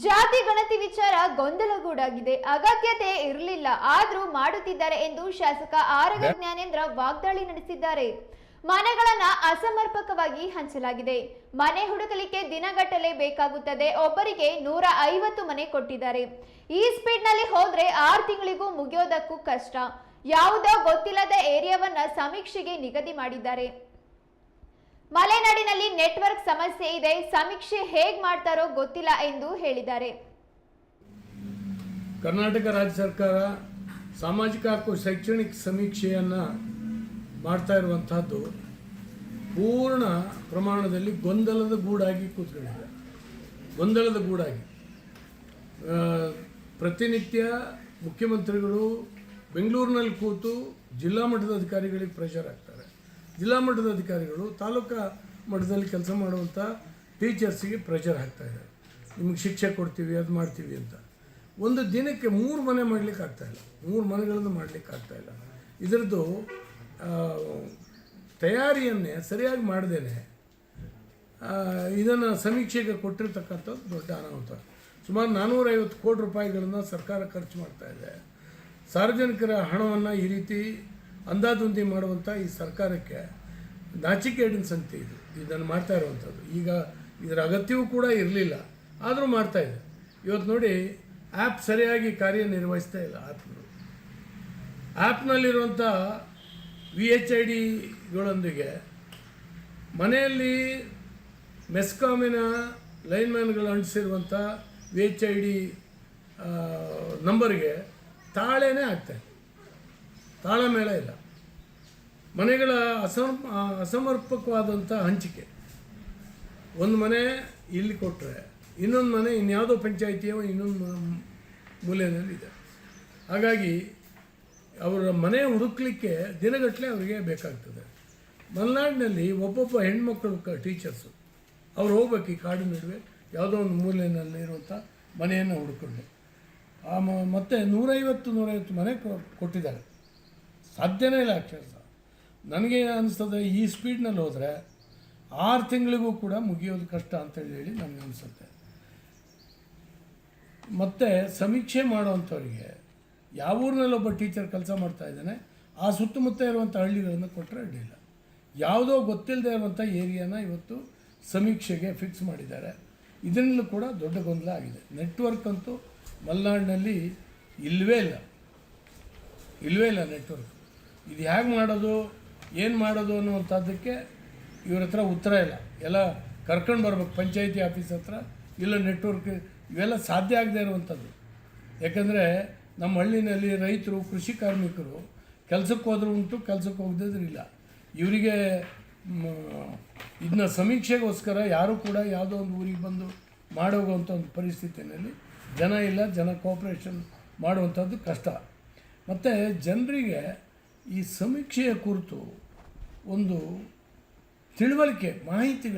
ಜಾತಿ ಗಣತಿ ವಿಚಾರ ಗೊಂದಲಗೂಡಾಗಿದೆ. ಅಗತ್ಯತೆ ಇರಲಿಲ್ಲ. ಆದ್ರೂ ಮಾಡುತ್ತಿದ್ದಾರೆ ಎಂದು ಶಾಸಕ ಆರಗ ಜ್ಞಾನೇಂದ್ರ ವಾಗ್ದಾಳಿ ನಡೆಸಿದ್ದಾರೆ. ಮನೆಗಳನ್ನ ಅಸಮರ್ಪಕವಾಗಿ ಹಂಚಲಾಗಿದೆ. ಮನೆ ಹುಡುಕಲಿಕ್ಕೆ ದಿನಗಟ್ಟಲೆ ಬೇಕಾಗುತ್ತದೆ. ಒಬ್ಬರಿಗೆ ನೂರ ಐವತ್ತು ಮನೆ ಕೊಟ್ಟಿದ್ದಾರೆ. ಈ ಸ್ಪೀಡ್ನಲ್ಲಿ ಹೋದ್ರೆ ಆರು ತಿಂಗಳಿಗೂ ಮುಗಿಯೋದಕ್ಕೂ ಕಷ್ಟ. ಯಾವುದೋ ಗೊತ್ತಿಲ್ಲದ ಏರಿಯಾವನ್ನ ಸಮೀಕ್ಷೆಗೆ ನಿಗದಿ ಮಾಡಿದ್ದಾರೆ. ಮಲೆನಾಡಿನಲ್ಲಿ ನೆಟ್ವರ್ಕ್ ಸಮಸ್ಯೆ ಇದೆ, ಸಮೀಕ್ಷೆ ಹೇಗ್ ಮಾಡ್ತಾರೋ ಗೊತ್ತಿಲ್ಲ ಎಂದು ಹೇಳಿದ್ದಾರೆ. ಕರ್ನಾಟಕ ರಾಜ್ಯ ಸರ್ಕಾರ ಸಾಮಾಜಿಕ ಹಾಗೂ ಶೈಕ್ಷಣಿಕ ಸಮೀಕ್ಷೆಯನ್ನು ಮಾಡ್ತಾ ಇರುವಂತಹದ್ದು ಪೂರ್ಣ ಪ್ರಮಾಣದಲ್ಲಿ ಗೊಂದಲದ ಗೂಡಾಗಿ ಕೂತ್ಕೊಂಡಿದೆ. ಗೊಂದಲದ ಗೂಡಾಗಿ. ಪ್ರತಿನಿತ್ಯ ಮುಖ್ಯಮಂತ್ರಿಗಳು ಬೆಂಗಳೂರಿನಲ್ಲಿ ಕೂತು ಜಿಲ್ಲಾ ಮಟ್ಟದ ಅಧಿಕಾರಿಗಳಿಗೆ ಪ್ರೆಷರ್ ಆಗ್ತಾರೆ ಜಿಲ್ಲಾ ಮಟ್ಟದ ಅಧಿಕಾರಿಗಳು ತಾಲೂಕಾ ಮಟ್ಟದಲ್ಲಿ ಕೆಲಸ ಮಾಡುವಂಥ ಟೀಚರ್ಸಿಗೆ ಪ್ರೆಷರ್ ಹಾಕ್ತಾ ಇದ್ದಾರೆ ನಿಮಗೆ ಶಿಕ್ಷೆ ಕೊಡ್ತೀವಿ, ಅದು ಮಾಡ್ತೀವಿ ಅಂತ. ಒಂದು ದಿನಕ್ಕೆ ಮೂರು ಮನೆ ಮಾಡಲಿಕ್ಕೆ ಆಗ್ತಾಯಿಲ್ಲ ಮೂರು ಮನೆಗಳನ್ನು ಮಾಡಲಿಕ್ಕೆ ಆಗ್ತಾಯಿಲ್ಲ ಇದರದ್ದು ತಯಾರಿಯನ್ನೇ ಸರಿಯಾಗಿ ಮಾಡ್ದೇನೆ ಇದನ್ನು ಸಮೀಕ್ಷೆಗೆ ಕೊಟ್ಟಿರ್ತಕ್ಕಂಥದ್ದು ದೊಡ್ಡ ಅನಾಹುತ. ಸುಮಾರು ನಾನ್ನೂರೈವತ್ತು ಕೋಟಿ ರೂಪಾಯಿಗಳನ್ನು ಸರ್ಕಾರ ಖರ್ಚು ಮಾಡ್ತಾ ಇದೆ. ಸಾರ್ವಜನಿಕರ ಹಣವನ್ನು ಈ ರೀತಿ ಅಂದಾದುಂದಿ ಮಾಡುವಂಥ ಈ ಸರ್ಕಾರಕ್ಕೆ ನಾಚಿಕೆಗೇಡಿನ ಸಂಗತಿ ಇದು. ಇದನ್ನು ಮಾಡ್ತಾ ಇರುವಂಥದ್ದು. ಈಗ ಇದರ ಅಗತ್ಯವೂ ಕೂಡ ಇರಲಿಲ್ಲ. ಆದರೂ ಮಾಡ್ತಾ ಇದೆ. ಇವತ್ತು ನೋಡಿ, ಆ್ಯಪ್ ಸರಿಯಾಗಿ ಕಾರ್ಯನಿರ್ವಹಿಸ್ತಾ ಇಲ್ಲ ಆ್ಯಪ್ಗಳು ಆ್ಯಪ್ನಲ್ಲಿರುವಂಥ ವಿ ಎಚ್ ಐ ಡಿಗಳೊಂದಿಗೆ ಮನೆಯಲ್ಲಿ ಮೆಸ್ಕಾಮಿನ ಲೈನ್ಮ್ಯಾನ್ಗಳು ಅಂಟಿಸಿರುವಂಥ ವಿ ಎಚ್ ಐ ಡಿ ನಂಬರ್ಗೆ ತಾಳೆನೇ ತಾಳ ಮೇಳ ಇಲ್ಲ. ಮನೆಗಳ ಅಸಮ, ಅಸಮರ್ಪಕವಾದಂಥ ಹಂಚಿಕೆ. ಒಂದು ಮನೆ ಇಲ್ಲಿ ಕೊಟ್ಟರೆ ಇನ್ನೊಂದು ಮನೆ ಇನ್ಯಾವುದೋ ಪಂಚಾಯಿತಿಯೋ ಇನ್ನೊಂದು ಮೂಲೆಯಲ್ಲಿ ಇದೆ. ಹಾಗಾಗಿ ಅವರ ಮನೆ ಹುಡುಕ್ಲಿಕ್ಕೆ ದಿನಗಟ್ಟಲೆ ಅವರಿಗೆ ಬೇಕಾಗ್ತದೆ. ಮಲೆನಾಡಿನಲ್ಲಿ ಒಬ್ಬೊಬ್ಬ ಹೆಣ್ಮಕ್ಳು ಕ, ಟೀಚರ್ಸು, ಅವ್ರು ಹೋಗ್ಬೇಕು ಈ ಕಾಡು ನಡುವೆ, ಯಾವುದೋ ಒಂದು ಮೂಲೆಯಲ್ಲಿ ಇರುವಂಥ ಮನೆಯನ್ನು ಹುಡ್ಕೊಂಡು. ಆ ಮತ್ತೆ ನೂರೈವತ್ತು ನೂರೈವತ್ತು ಮನೆ ಕೊಟ್ಟಿದ್ದಾರೆ. ಸಾಧ್ಯನೇ ಇಲ್ಲ ಅಕ್ಷರಶಃ ನನಗೆ ಅನಿಸ್ತದೆ, ಈ ಸ್ಪೀಡ್ನಲ್ಲಿ ಹೋದರೆ ಆರು ತಿಂಗಳಿಗೂ ಕೂಡ ಮುಗಿಯೋದು ಕಷ್ಟ ಅಂತೇಳಿ ಹೇಳಿ ನನಗೆ ಅನಿಸುತ್ತೆ. ಮತ್ತು ಸಮೀಕ್ಷೆ ಮಾಡೋವಂಥವ್ರಿಗೆ, ಯಾವ ಊರಿನಲ್ಲಿ ಒಬ್ಬ ಟೀಚರ್ ಕೆಲಸ ಮಾಡ್ತಾ ಇದ್ದಾನೆ, ಆ ಸುತ್ತಮುತ್ತ ಇರುವಂಥ ಹಳ್ಳಿಗಳನ್ನು ಕೊಟ್ಟರೆ ಅಡ್ಡಿಲ್ಲ ಯಾವುದೋ ಗೊತ್ತಿಲ್ಲದೆ ಇರುವಂಥ ಏರಿಯಾನ ಇವತ್ತು ಸಮೀಕ್ಷೆಗೆ ಫಿಕ್ಸ್ ಮಾಡಿದ್ದಾರೆ. ಇದರಲ್ಲೂ ಕೂಡ ದೊಡ್ಡ ಗೊಂದಲ ಆಗಿದೆ. ನೆಟ್ವರ್ಕ್ ಅಂತೂ ಮಲೆನಾಡಿನಲ್ಲಿ ಇಲ್ಲವೇ ಇಲ್ಲ. ಇಲ್ಲವೇ ಇಲ್ಲ ನೆಟ್ವರ್ಕ್ ಇದು ಹೇಗೆ ಮಾಡೋದು? ಏನು ಮಾಡೋದು ಅನ್ನುವಂಥದ್ದಕ್ಕೆ ಇವ್ರ ಹತ್ರ ಉತ್ತರ ಇಲ್ಲ. ಎಲ್ಲ ಕರ್ಕೊಂಡು ಬರ್ಬೇಕು, ಪಂಚಾಯಿತಿ ಆಫೀಸ್ ಹತ್ರ ಇಲ್ಲ ನೆಟ್ವರ್ಕ್, ಇವೆಲ್ಲ ಸಾಧ್ಯ ಆಗದೆ ಇರುವಂಥದ್ದು. ಯಾಕಂದರೆ ನಮ್ಮ ಹಳ್ಳಿನಲ್ಲಿ ರೈತರು, ಕೃಷಿ ಕಾರ್ಮಿಕರು ಕೆಲಸಕ್ಕೆ ಹೋದ್ರೂ ಉಂಟು, ಕೆಲಸಕ್ಕೆ ಹೋಗದಿದ್ರಿಲ್ಲ ಇವರಿಗೆ ಇದನ್ನ ಸಮೀಕ್ಷೆಗೋಸ್ಕರ ಯಾರೂ ಕೂಡ ಯಾವುದೋ ಒಂದು ಊರಿಗೆ ಬಂದು ಮಾಡೋಗುವಂಥ ಒಂದು ಪರಿಸ್ಥಿತಿಯಲ್ಲಿ ಜನ ಇಲ್ಲ, ಜನ ಕೋಪ್ರೇಷನ್ ಮಾಡುವಂಥದ್ದು ಕಷ್ಟ. ಮತ್ತು ಜನರಿಗೆ ಈ ಸಮೀಕ್ಷೆಯ ಕುರಿತು ಒಂದು ತಿಳುವಳಿಕೆ ಮಾಹಿತಿಗಳು